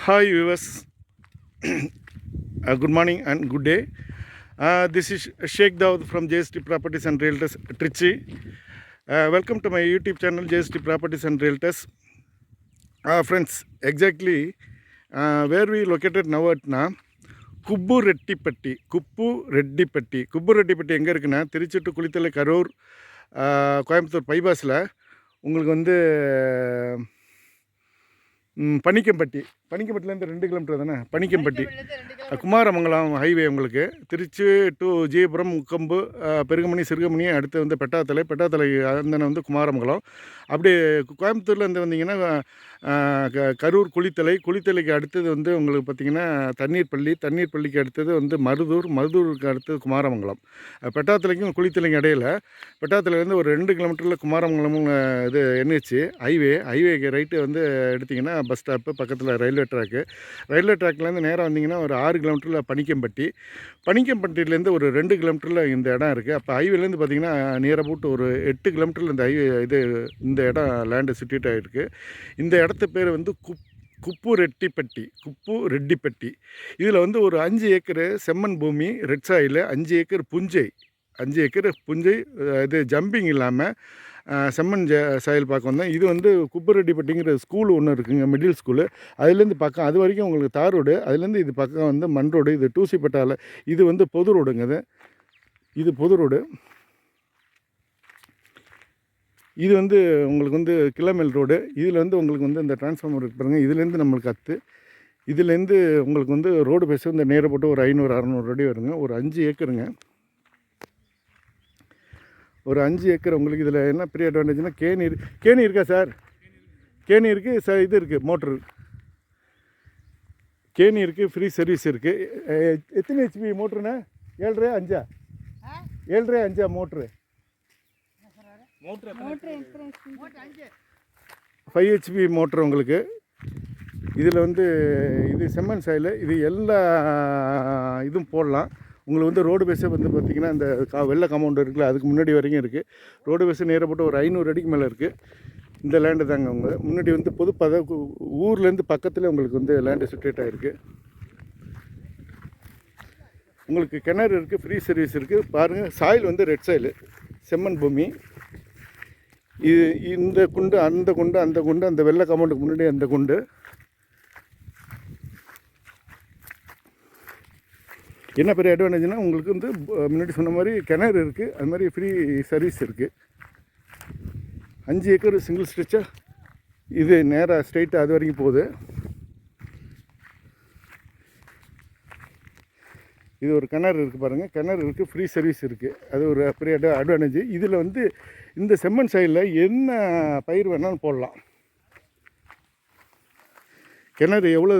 Hi viewers good morning and good day this is Sheikh Dawood from JST properties and realtors Trichy welcome to my YouTube channel JST properties and realtors friends exactly where we located நவர்ட்னா Kuppu Reddipatti Kuppu Reddipatti Kuppu Reddipatti எங்கே இருக்குன்னா Tiruchi to Kulithalai Karur Coimbatore பைபாஸில் உங்களுக்கு வந்து பனிக்கம்பட்டி பனிக்கம்பட்டிலேருந்து ரெண்டு kilometre தானே? Panikkampatti Kumaramangalam highway உங்களுக்கு. Tiruchi to Jeeyapuram Mukkombu Perugamani Sirugamani அடுத்து வந்து பெட்டாத்தலை. பெட்டாத்தலை அந்த வந்து குமாரமங்கலம். அப்படி கோயம்புத்தூர்லேருந்து வந்தீங்கன்னா கரூர் குளித்தலை. குளித்தலைக்கு அடுத்தது வந்து உங்களுக்கு பார்த்தீங்கன்னா தண்ணீர் பள்ளி தண்ணீர் பள்ளிக்கு அடுத்தது வந்து மருதூர். மருதூருக்கு அடுத்தது குமாரமங்கலம். பெட்டாத்தலைக்கும் குளித்தலைக்கும் இடையில பெட்டாத்தலையிலேருந்து ஒரு ரெண்டு கிலோமீட்டரில் குமாரமங்கலம் அஹ், இது என்ஹெச் ஹைவே ஹைவேக்கு ரைட்டு வந்து எடுத்திங்கன்னா பஸ் ஸ்டாப்பு பக்கத்தில் ரயில்வே ட்ராக்கு. ரயில்வே ட்ராக்லேருந்து நேராக வந்தீங்கன்னா ஒரு ஆறு கிலோமீட்டரில் பனிக்கம்பட்டி பனிக்கம்பட்டியிலேருந்து ஒரு ரெண்டு கிலோமீட்டரில் இந்த இடம் இருக்குது அப்போ ஹைவேலேருந்து பார்த்தீங்கன்னா நியர் அபவுட் ஒரு எட்டு கிலோமீட்டரில் இந்த ஹைவே இது இந்த இடம் லேண்டு சிட்டிட் ஆகிருக்கு இந்த இடத்து பேர் வந்து குப் குப்பு ரெட்டிப்பட்டி குப்பு ரெட்டிப்பட்டி இதில் வந்து ஒரு அஞ்சு ஏக்கரு செம்மண் பூமி ரெட் சாயில் அஞ்சு ஏக்கர் புஞ்சை. அஞ்சு ஏக்கர் புஞ்சை இது ஜம்பிங் இல்லாமல் செம்மன் ஜ சாயல் பார்க்க வந்தேன். இது வந்து குப்பரெட்டிப்பட்டிங்கிற ஸ்கூல் ஒன்று இருக்குங்க மிடில் ஸ்கூலு அதுலேருந்து பக்கம் அது வரைக்கும் உங்களுக்கு தார் ரோடு அதுலேருந்து இது பக்கம் வந்து மண் ரோடு இது டூசிப்பட்டால இது வந்து பொது ரோடுங்க அது இது பொது ரோடு. இது வந்து உங்களுக்கு வந்து கிலோமேல் ரோடு. இதில் வந்து உங்களுக்கு வந்து இந்த டிரான்ஸ்ஃபார்மர் இருக்கு இதுலேருந்து நம்மளுக்கு அத்து. இதுலேருந்து உங்களுக்கு வந்து ரோடு பேச இந்த நேரப்பட்டு போட்டு ஒரு ஐநூறு அறநூறு அடி வருங்க ஒரு அஞ்சு ஏக்கருங்க. ஒரு அஞ்சு ஏக்கர் உங்களுக்கு இதில் என்ன பெரிய அட்வான்டேஜ்னா கேணி இரு கேணி இருக்கா சார்? கேணி இருக்குது ச இது இருக்குது மோட்ரு. கேணி இருக்குது ஃப்ரீ சர்வீஸ் இருக்குது எத்தனை ஹெச்பி மோட்ருண்ணே? ஏழ்ரை அஞ்சா? ஏழ்ரை அஞ்சா மோட்ரு? ஃபைவ் ஹெச்பி மோட்ரு உங்களுக்கு. இதில் வந்து இது செம்மண் சாயில் இது எல்லா இதுவும் போடலாம். உங்களுக்கு வந்து ரோடு பேஸே வந்து பார்த்திங்கன்னா அந்த கா வெள்ளை காம்பவுண்ட் இருக்குல்ல அதுக்கு முன்னாடி வரைக்கும் இருக்குது ரோடு பேஸு நேரப்பட்ட ஒரு ஐநூறு அடிக்கு மேலே இருக்குது இந்த லேண்டு தாங்க அவங்க முன்னாடி வந்து பொது பத ஊர்லேருந்து பக்கத்தில் உங்களுக்கு வந்து லேண்டு சுட்டேட் ஆகிருக்கு உங்களுக்கு கிணறு இருக்குது ஃப்ரீ சர்வீஸ் இருக்குது பாருங்கள் சாயில் வந்து ரெட் சாயில் செம்மண் பூமி. இது இந்த குண்டு அந்த குண்டு அந்த குண்டு அந்த வெள்ளை காம்பவுண்டுக்கு முன்னாடி அந்த குண்டு. என்ன பெரிய அட்வான்டேஜ்னால் உங்களுக்கு வந்து முன்னாடி சொன்ன மாதிரி கிணறு இருக்குது அது மாதிரி ஃப்ரீ சர்வீஸ் இருக்குது அஞ்சு ஏக்கர் சிங்கிள் ஸ்ட்ரெச்சாக இது நேராக ஸ்ட்ரைட்டாக அது வரைக்கும் போகுது. இது ஒரு கிணறு இருக்குது பாருங்கள் கிணறு இருக்குது ஃப்ரீ சர்வீஸ் இருக்குது அது ஒரு பெரிய அட்வான்டேஜ் இதில் வந்து இந்த செம்மண் சைடில் என்ன பயிர் வேணாலும் போடலாம். கிணறு எவ்வளோ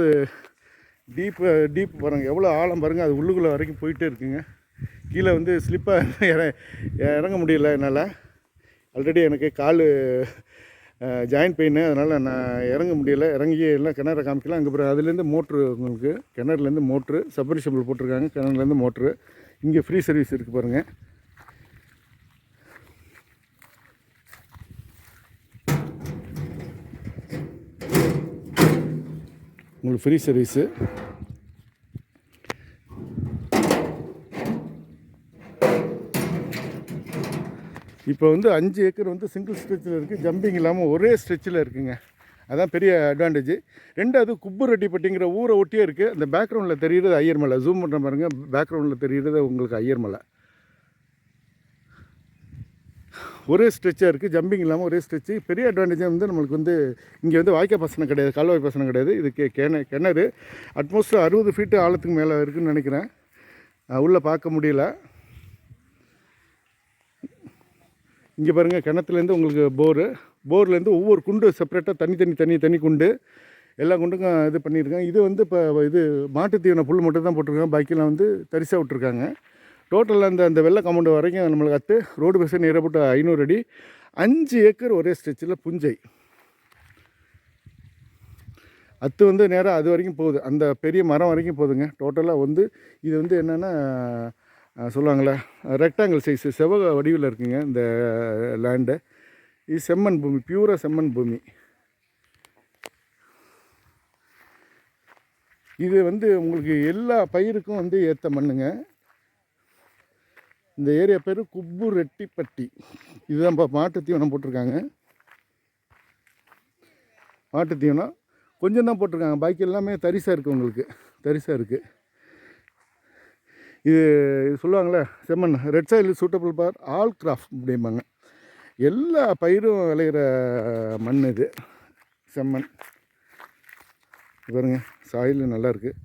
டீப்பு டீப் uh, பாருங்கள் எவ்வளோ ஆழம் பாருங்கள் அது உள்ளுக்குள்ளே வரைக்கும் போயிட்டே இருக்குங்க. கீழே வந்து ஸ்லிப்பாக இற இறங்க முடியல என்னால். ஆல்ரெடி எனக்கு கால் ஜாயின் பெயின் அதனால் நான் இறங்க முடியல. இறங்கி எல்லாம் கிணற காமிக்கலாம் அங்கே பிறகு அதுலேருந்து மோட்ரு உங்களுக்கு. கிணறுலேருந்து மோட்ரு சப்ரிஷபிள் போட்டிருக்காங்க. கிணறுலேருந்து மோட்ரு இங்கே ஃப்ரீ சர்வீஸ் இருக்குது பாருங்கள் உங்களுக்கு ஃப்ரீ சர்வீஸு இப்போ வந்து அஞ்சு ஏக்கர் வந்து சிங்கிள் ஸ்ட்ரெச்சில் இருக்குது ஜம்பிங் இல்லாமல் ஒரே ஸ்ட்ரெச்சில் இருக்குங்க. அதான் பெரிய அட்வான்டேஜ் ரெண்டாவது குப்புரெட்டிப்பட்டிங்கிற ஊரை ஒட்டியே இருக்குது அந்த பேக்ரவுண்டில் தெரியுறது ஐயர் மலை. ஜூம் பண்ணுற பாருங்க பேக்ரவுண்டில் தெரியுறது உங்களுக்கு ஐயர் மலை ஒரே ஸ்ட்ரெச்சாக இருக்குது ஜம்பிங் இல்லாமல் ஒரே ஸ்ட்ரெச்சு பெரிய அட்வான்டேஜாக வந்து நம்மளுக்கு வந்து இங்கே வந்து வாய்க்கால் பாசனம் கிடையாது. கால்வாய் பாசனம் கிடையாது. இது கே கிண கிணறு. அட்மோஸ்ட் அறுபது ஃபீட்டு ஆழத்துக்கு மேலே இருக்குதுன்னு நினைக்கிறேன். உள்ளே பார்க்க முடியல. இங்கே பாருங்கள் கிணத்துலேருந்து உங்களுக்கு போரு போர்லேருந்து ஒவ்வொரு குண்டு செப்பரேட்டாக தனி தனி தனி தனி குண்டு. எல்லா குண்டுக்கும் இது பண்ணியிருக்கேன் இது வந்து இப்போ இது மாட்டுத்தீவன புல் மட்டும் தான் போட்டிருக்காங்க. பாக்கிலாம் வந்து தரிசாக விட்ருக்காங்க டோட்டலில் அந்த அந்த வெள்ளை கமௌண்ட் வரைக்கும் நம்மளுக்கு அத்து ரோடு பஸ் நேரப்பட்ட ஐநூறு அடி அஞ்சு ஏக்கர் ஒரே ஸ்ட்ரெச்சில் புஞ்சை. அத்து வந்து நேராக அது வரைக்கும் போகுது. அந்த பெரிய மரம் வரைக்கும் போகுதுங்க. டோட்டலாக வந்து இது வந்து என்னென்னா சொல்லுவாங்களே ரெக்டாங்கிள் சைஸு செவ்வக வடிவில் இருக்குங்க இந்த லேண்டு இது செம்மண் பூமி பியூராக செம்மண் பூமி. இது வந்து உங்களுக்கு எல்லா பயிருக்கும் வந்து ஏற்ற மண்ணுங்க. இந்த ஏரியா பேர் குப்பு ரெட்டிப்பட்டி இதுதான் இப்போ மாட்டு தீவனம் போட்டிருக்காங்க. மாட்டு தீவனம். கொஞ்சம் தான் போட்டிருக்காங்க. பாக்கி எல்லாமே தரிசாக இருக்குது உங்களுக்கு. தரிசாக இருக்குது இது சொல்லுவாங்களே செம்மண். Red soil suitable for all crops அப்படிம்பாங்க. எல்லா பயிரும் விளையிற மண் இது. செம்மண். இது பாருங்க சாயில் நல்லா இருக்குது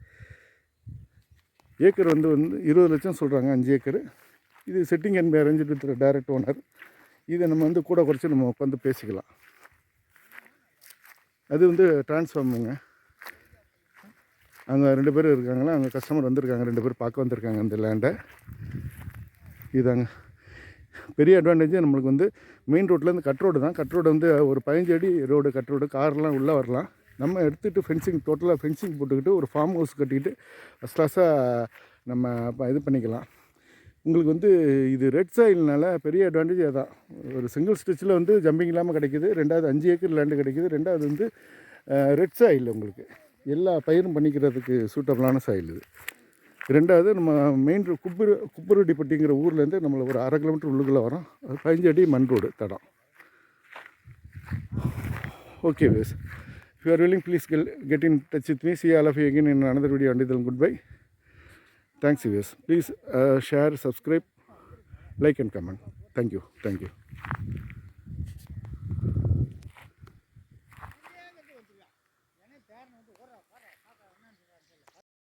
ஏக்கர் வந்து வந்து இருபது லட்சம் சொல்கிறாங்க அஞ்சு ஏக்கர். இது setting and arrange with direct owner இதை நம்ம வந்து கூட குறைச்சி நம்ம உட்காந்து பேசிக்கலாம். அது வந்து டிரான்ஸ்ஃபார்முங்க அங்கே ரெண்டு பேர் இருக்காங்களா? அங்கே கஸ்டமர் வந்திருக்காங்க. ரெண்டு பேர் பார்க்க வந்திருக்காங்க இந்த லேண்டை இதாங்க. பெரிய அட்வான்டேஜ் நம்மளுக்கு வந்து மெயின் ரோட்லேருந்து கட் ரோடு தான். கட் ரோடு வந்து ஒரு பதினஞ்சு அடி ரோடு கட் ரோடு கார்லாம் உள்ளே வரலாம். நம்ம எடுத்துகிட்டு ஃபென்சிங் டோட்டலாக ஃபென்சிங் போட்டுக்கிட்டு ஒரு ஃபார்ம் ஹவுஸ் கட்டிக்கிட்டு ஃபஸ்ட் கிளாஸாக நம்ம இது பண்ணிக்கலாம். உங்களுக்கு வந்து இது ரெட் சாயில்னால பெரிய அட்வான்டேஜ் அதான். ஒரு சிங்கிள் ஸ்டிச்சில் வந்து ஜம்பிங் இல்லாமல் கிடைக்குது. ரெண்டாவது அஞ்சு ஏக்கர் லேண்டு கிடைக்குது. ரெண்டாவது வந்து ரெட் சாயில் உங்களுக்கு. எல்லா பயிரும் பண்ணிக்கிறதுக்கு சூட்டபிளான சாயில் இது. ரெண்டாவது நம்ம மெயின் குப்புரு குப்புரெட்டிப்பட்டிங்கிற ஊர்லேருந்து நம்மளை ஒரு அரை கிலோமீட்டர் உள்ளுக்குள்ளே வரோம். அது பதினஞ்சு அடி மண் ரோடு தடம். Okay ways you are willing please கெல் get in touch with me see all of you again in another video until then good bye thanks viewers. Please uh, share subscribe like and comment. Thank you. Thank you